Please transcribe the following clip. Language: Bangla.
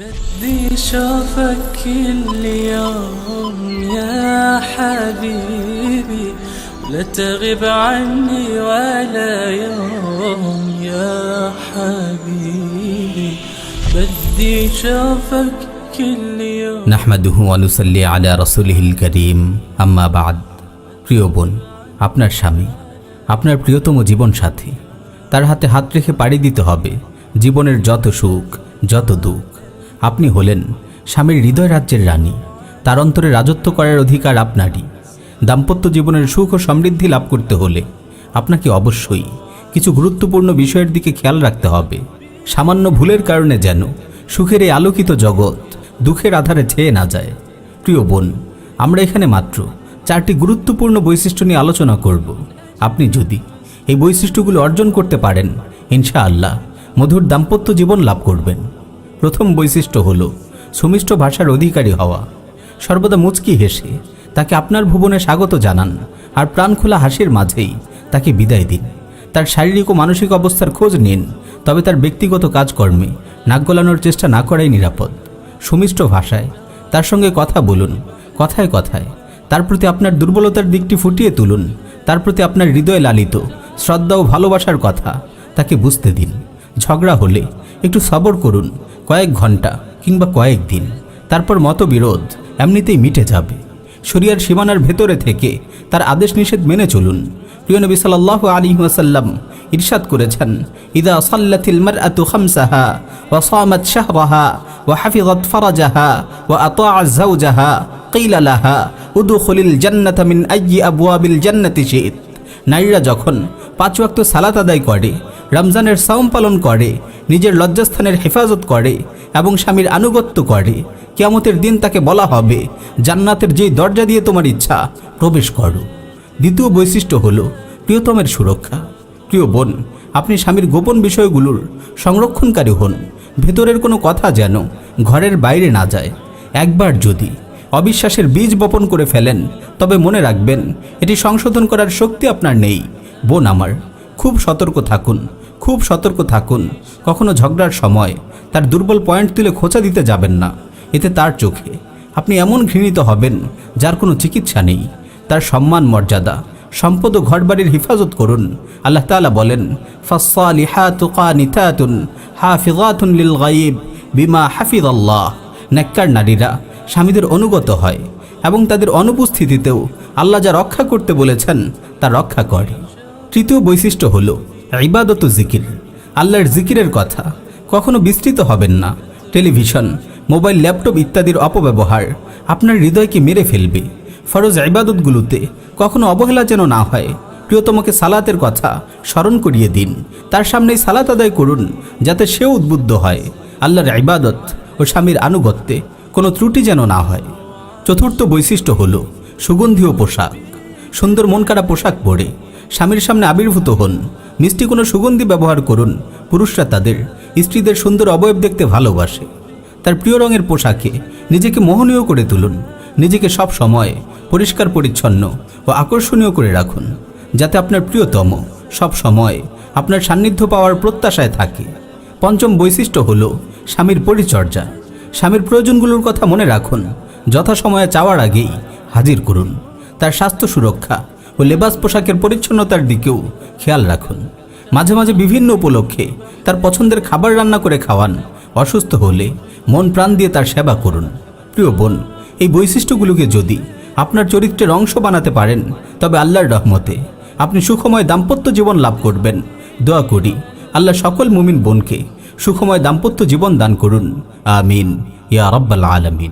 بدي شوفك اليوم يا حبيبي لا تغيب عني ولا يوم يا حبيبي بدي شوفك كل يوم নাহমাদুহু আনুসাল্লি আলা রসুলহিল করিম আম্মা বাদ প্রিয় বোন আপনার স্বামী আপনার প্রিয়তম জীবন সাথী তার হাতে হাত রেখে পাড়ি দিতে হবে জীবনের যত সুখ যত দুঃখ আপনি হলেন স্বামীর হৃদয় রাজ্যের রানী। তার অন্তরে রাজত্ব করার অধিকার আপনারই। দাম্পত্য জীবনের সুখ ও সমৃদ্ধি লাভ করতে হলে আপনাকে অবশ্যই কিছু গুরুত্বপূর্ণ বিষয়ের দিকে খেয়াল রাখতে হবে। সামান্য ভুলের কারণে যেন সুখের এই আলোকিত জগৎ দুঃখের আধারে ছেয়ে না যায়। প্রিয় বোন, আমরা এখানে মাত্র চারটি গুরুত্বপূর্ণ বৈশিষ্ট্য নিয়ে আলোচনা করব। আপনি যদি এই বৈশিষ্ট্যগুলো অর্জন করতে পারেন, ইনশাআল্লাহ মধুর দাম্পত্য জীবন লাভ করবেন। প্রথম বৈশিষ্ট্য হল সুমিষ্ট ভাষার অধিকারী হওয়া। সর্বদা মুচকি হেসে তাকে আপনার ভুবনে স্বাগত জানান আর প্রাণখোলা হাসির মাঝেই তাকে বিদায় দিন। তার শারীরিক ও মানসিক অবস্থার খোঁজ নিন, তবে তার ব্যক্তিগত কাজকর্মে নাক গলানোর চেষ্টা না করাই নিরাপদ। সুমিষ্ট ভাষায় তার সঙ্গে কথা বলুন, কথায় কথায়। তার প্রতি আপনার দুর্বলতার দিকটি ফুটিয়ে তুলুন, তার প্রতি আপনার হৃদয় লালিত, শ্রদ্ধা ও ভালোবাসার কথা তাকে বুঝতে দিন। ঝগড়া হলে একটু সবর করুন কয়েক ঘণ্টা কিংবা কয়েক দিন। তারপর মতবিরোধ এমনিতেই মিটে যাবে। শরিয়ার সীমানার ভেতরে থেকে তার আদেশ নিষেধ মেনে চলুন। প্রিয় নবী সাল্লাল্লাহু আলাইহি ওয়াসাল্লাম ইরশাদ করেছেন, ইদা সাল্লাতিল মারআতু খামসাহা ওয়া সামাত শাহরাহা ওয়া হাফিজাত ফারাজাহা ওয়া আতাআত যাওজাহা কিলা লাহা, উদখুলিল জান্নাতা মিন আইয়ি আবওয়াবিল জান্নাতি, শিত। নারীরা যখন পাঁচ ওয়াক্ত সালাত আদায় করে রমজানের সাওম পালন করে, নিজের লজ্জাস্থানের হেফাজত করে এবং স্বামীর আনুগত্য করে। কিয়ামতের দিন তাকে বলা হবে, জান্নাতের যেই দরজা দিয়ে তোমার ইচ্ছা, প্রবেশ করো। দ্বিতীয় বৈশিষ্ট্য হল প্রিয়তমের সুরক্ষা। প্রিয় বোন, আপনি স্বামীর গোপন বিষয়গুলোর সংরক্ষণকারী হন। ভেতরের কোনো কথা যেন ঘরের বাইরে না যায়। একবার যদি অবিশ্বাসের বীজ বপন করে ফেলেন, তবে মনে রাখবেন, এটি সংশোধন করার শক্তি আপনার নেই। বোন আমার, খুব সতর্ক থাকুন। খুব সতর্ক থাকুন। কখনো ঝগড়ার সময় তার দুর্বল পয়েন্ট তুলে খোঁচা দিতে যাবেন না। এতে তার চোখে আপনি এমন ঘৃণিত হবেন যার কোনো চিকিৎসা নেই। তার সম্মান, মর্যাদা, সম্পদ ও ঘরবাড়ির হেফাজত করুন। আল্লাহ তালা বলেন বিমা হাফিজাল্লাহ। নেককার নারীরা স্বামীদের অনুগত হয় এবং তাদের অনুপস্থিতিতেও আল্লাহ যা রক্ষা করতে বলেছেন তা রক্ষা করে। তৃতীয় বৈশিষ্ট্য হল ইবাদত জিকির। আল্লাহর জিকিরের কথা কখনো বিস্তৃত হবেন না। টেলিভিশন, মোবাইল, ল্যাপটপ ইত্যাদির অপব্যবহার আপনার হৃদয়কে মেরে ফেলবে। ফরজ ইবাদতগুলোতে কখনো অবহেলা যেন না হয়। প্রিয়তমকে সালাতের কথা স্মরণ করিয়ে দিন। তার সামনেই সালাত আদায় করুন যাতে সেও উদ্বুদ্ধ হয়। আল্লাহর ইবাদত ও স্বামীর আনুগত্যে কোনো ত্রুটি যেন না হয়। চতুর্থ বৈশিষ্ট্য হল সুগন্ধীয় পোশাক। সুন্দর মন কাড়া পোশাক পরে স্বামীর সামনে আবির্ভূত হন। মিষ্টি কোনো সুগন্ধি ব্যবহার করুন, পুরুষরা তাদের, স্ত্রীদের সুন্দর অবয়ব দেখতে ভালোবাসে। তার প্রিয় রঙের পোশাকে নিজেকে মোহনীয় করে তুলুন, নিজেকে সব সময় পরিষ্কার পরিচ্ছন্ন ও আকর্ষণীয় করে রাখুন, যাতে আপনার প্রিয়তম সব সময় আপনার সান্নিধ্য পাওয়ার প্রত্যাশায় থাকে। পঞ্চম বৈশিষ্ট্য হল স্বামীর পরিচর্যা। স্বামীর প্রয়োজনগুলোর কথা মনে রাখুন, যথাসময়ে চাওয়ার আগেই হাজির করুন। তার স্বাস্থ্য সুরক্ষা ও লেবাস পোশাকের পরিচ্ছন্নতার দিকেও খেয়াল রাখুন। মাঝে মাঝে বিভিন্ন উপলক্ষে তার পছন্দের খাবার রান্না করে খাওয়ান, অসুস্থ হলে মন প্রাণ দিয়ে তার সেবা করুন। প্রিয় বোন, এই বৈশিষ্ট্যগুলোকে যদি আপনার চরিত্রের অংশ বানাতে পারেন, তবে আল্লাহর রহমতে আপনি সুখময় দাম্পত্য জীবন লাভ করবেন। দোয়া করি আল্লাহ সকল মুমিন বোনকে সুখময় দাম্পত্য জীবন দান করুন। আমিন। ইয়া রব্বাল আলামিন।